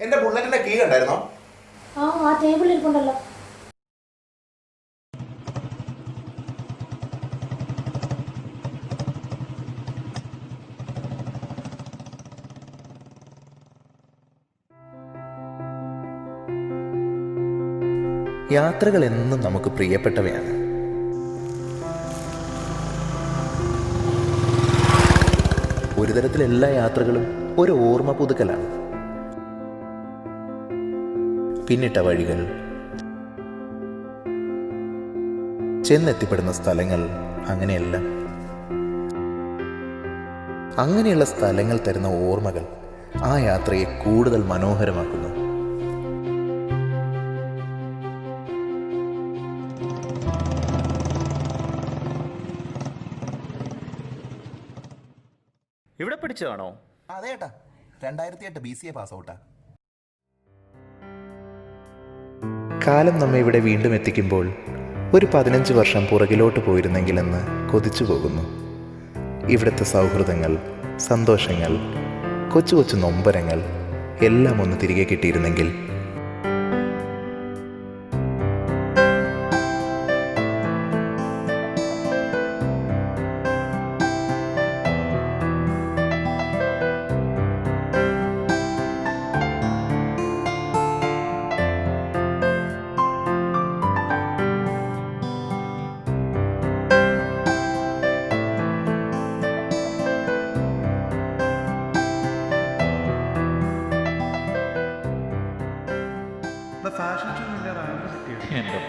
എന്റെ ബുള്ളറ്റിന്റെ കീ കണ്ടായിരുന്നോ? ആ ആ ടേബിളിൽ ഇരിപ്പുണ്ടല്ലോ. യാത്രകൾ എന്നും നമുക്ക് പ്രിയപ്പെട്ടവയാണ്. ഒരു തരത്തിൽ എല്ലാ യാത്രകളും ഒരു ഓർമ്മ പുതുക്കലാണ്. പിന്നിട്ട വഴികൾ. ചെന്നെത്തിപ്പെടുന്ന സ്ഥലങ്ങൾ അങ്ങനെയല്ല. അങ്ങനെയുള്ള സ്ഥലങ്ങൾ തരുന്ന ഓർമ്മകൾ ആ യാത്രയെ കൂടുതൽ മനോഹരമാക്കുന്നു. ഇവിടെ പഠിച്ചതാണോ അതെ ഏട്ടാ. രണ്ടായിരത്തി എട്ട് ബി സി എ പാസ് ഔട്ടാ കാലം നമ്മെ ഇവിടെ വീണ്ടും എത്തിക്കുമ്പോൾ ഒരു പതിനഞ്ച് വർഷം പുറകിലോട്ട് പോയിരുന്നെങ്കിലെന്ന് കൊതിച്ചു പോകുന്നു. ഇവിടുത്തെ സൗഹൃദങ്ങൾ സന്തോഷങ്ങൾ കൊച്ചു കൊച്ചു നൊമ്പരങ്ങൾ എല്ലാം ഒന്ന് തിരികെ കിട്ടിയിരുന്നെങ്കിൽ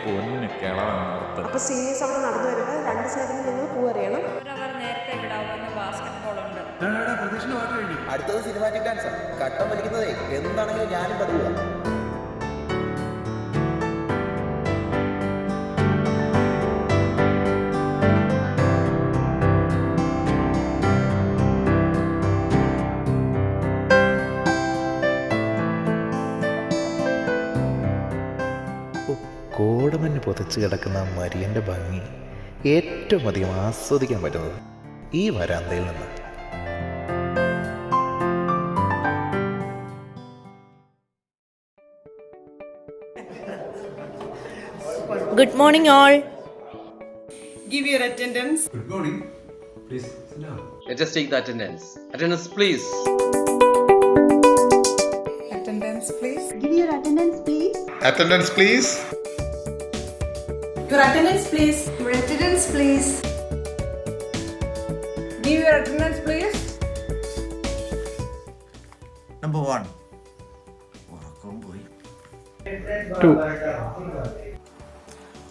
പൊന്ന് കിളവെന്നോർത്ത് അപ്പോൾ സീനിയേഴ്സ് അവിടെ നടന്നു വരുമ്പോൾ രണ്ട് സൈഡിൽ നിങ്ങൾ പൂവറിയണം ഒരു അവർ നേരത്തെ വിടാവുന്ന ബാസ്കറ്റ് ബോൾ ഉണ്ട് അടുത്തത് സിനിമാറ്റിക് ഡാൻസ് കട്ടം വലിക്കുന്നതേ എന്താണെങ്കിലും ഞാനും പതിവുക. പുതച്ച് കിടക്കുന്ന മരിയന്റെ ഭംഗി ഏറ്റവും അധികം ആസ്വദിക്കാൻ പറ്റുന്നത് ഈ വരാന്തയിൽ നിന്ന്. Good morning all give your attendance good morning us take the attendance. Attendance, please. Attendance please attendance please give your attendance please attendance please. Your attendance please your attendance please give your attendance please Number one. ഉറക്കവും പോയി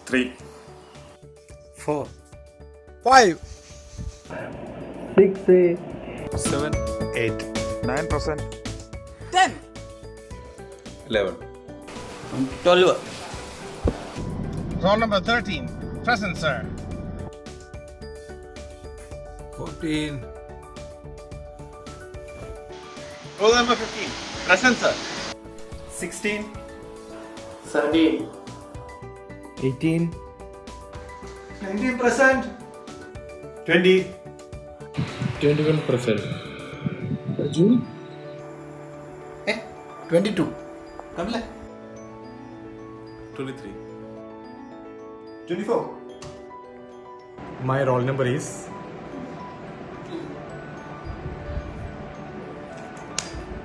Three. Four Seven. Eight. Nine percent. Ten 11. Twelve Roll number thirteen. Present, sir. Fourteen Roll number fifteen. Present, sir. Sixteen. Seventeen. Eighteen Nineteen percent. Twenty. Twenty two കണ്ടില്ലേ Twenty-three. Twenty-four. My roll number is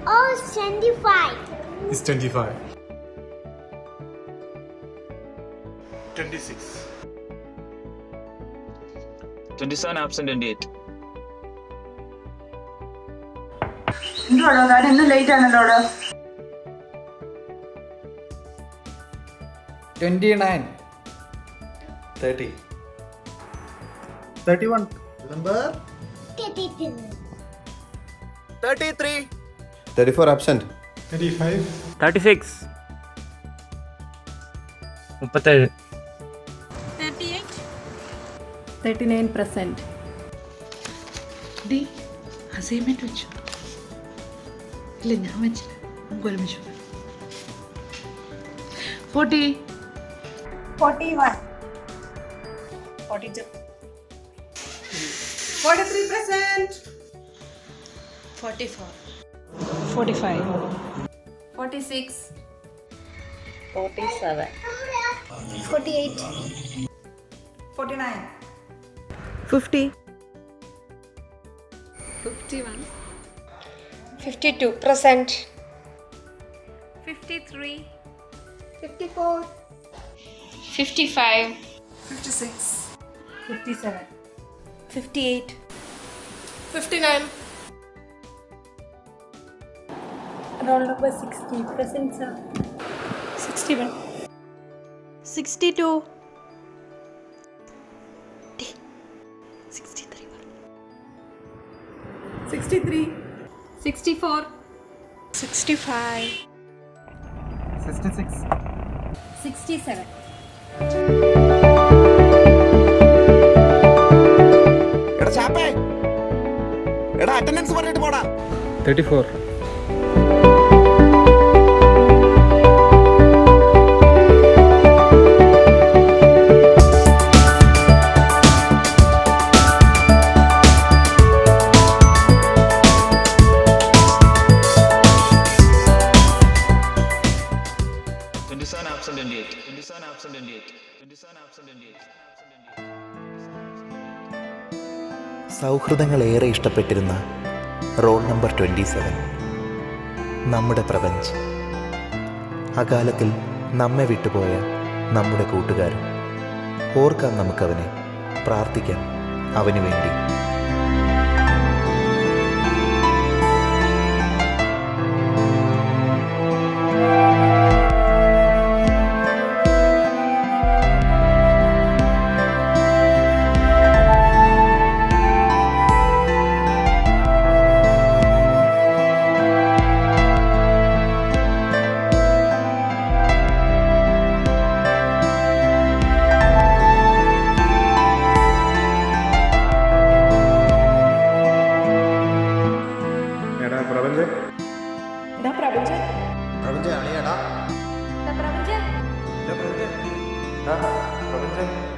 Oh, it's 25. is 25. Twenty-six. 27 absent and 8 എന്തുവാടോ കാര്യം ഇന്ന് late ആണല്ലോ twenty nine thirty Thirty-one. Number 32. Thirty three thirty four absent 35. 36 മുപ്പത്തേഴ്. Thirty nine percent ഡി assignment വെച്ചു. ഇല്ല ഞാൻ വെച്ചില്ല. നമുക്ക് ഒരുമിച്ച് forty 41. 42 43 present 44 45 46 47 48 49 50 51 52 present 53 54 55 56 57 58 59 Round number 60. Present, sir. 61. 62. 63. 63. 64. 65. 66. 67. Attendance പറഞ്ഞിട്ട് പോടാ thirty four Hindustan absent 28. Hindustan absent 28. Hindustan absent 28. സൗഹൃദങ്ങളേറെ ഇഷ്ടപ്പെട്ടിരുന്ന റോൾ നമ്പർ ട്വന്റി സെവൻ. നമ്മുടെ പ്രപഞ്ച്. അകാലത്തിൽ നമ്മെ വിട്ടുപോയ നമ്മുടെ കൂട്ടുകാരൻ. ഓർക്കാം നമുക്കവനെ. പ്രാർത്ഥിക്കാം. അവന് വേണ്ടി. പ്രപഞ്ച അണിയടാ പ്രപഞ്ച പ്രപഞ്ച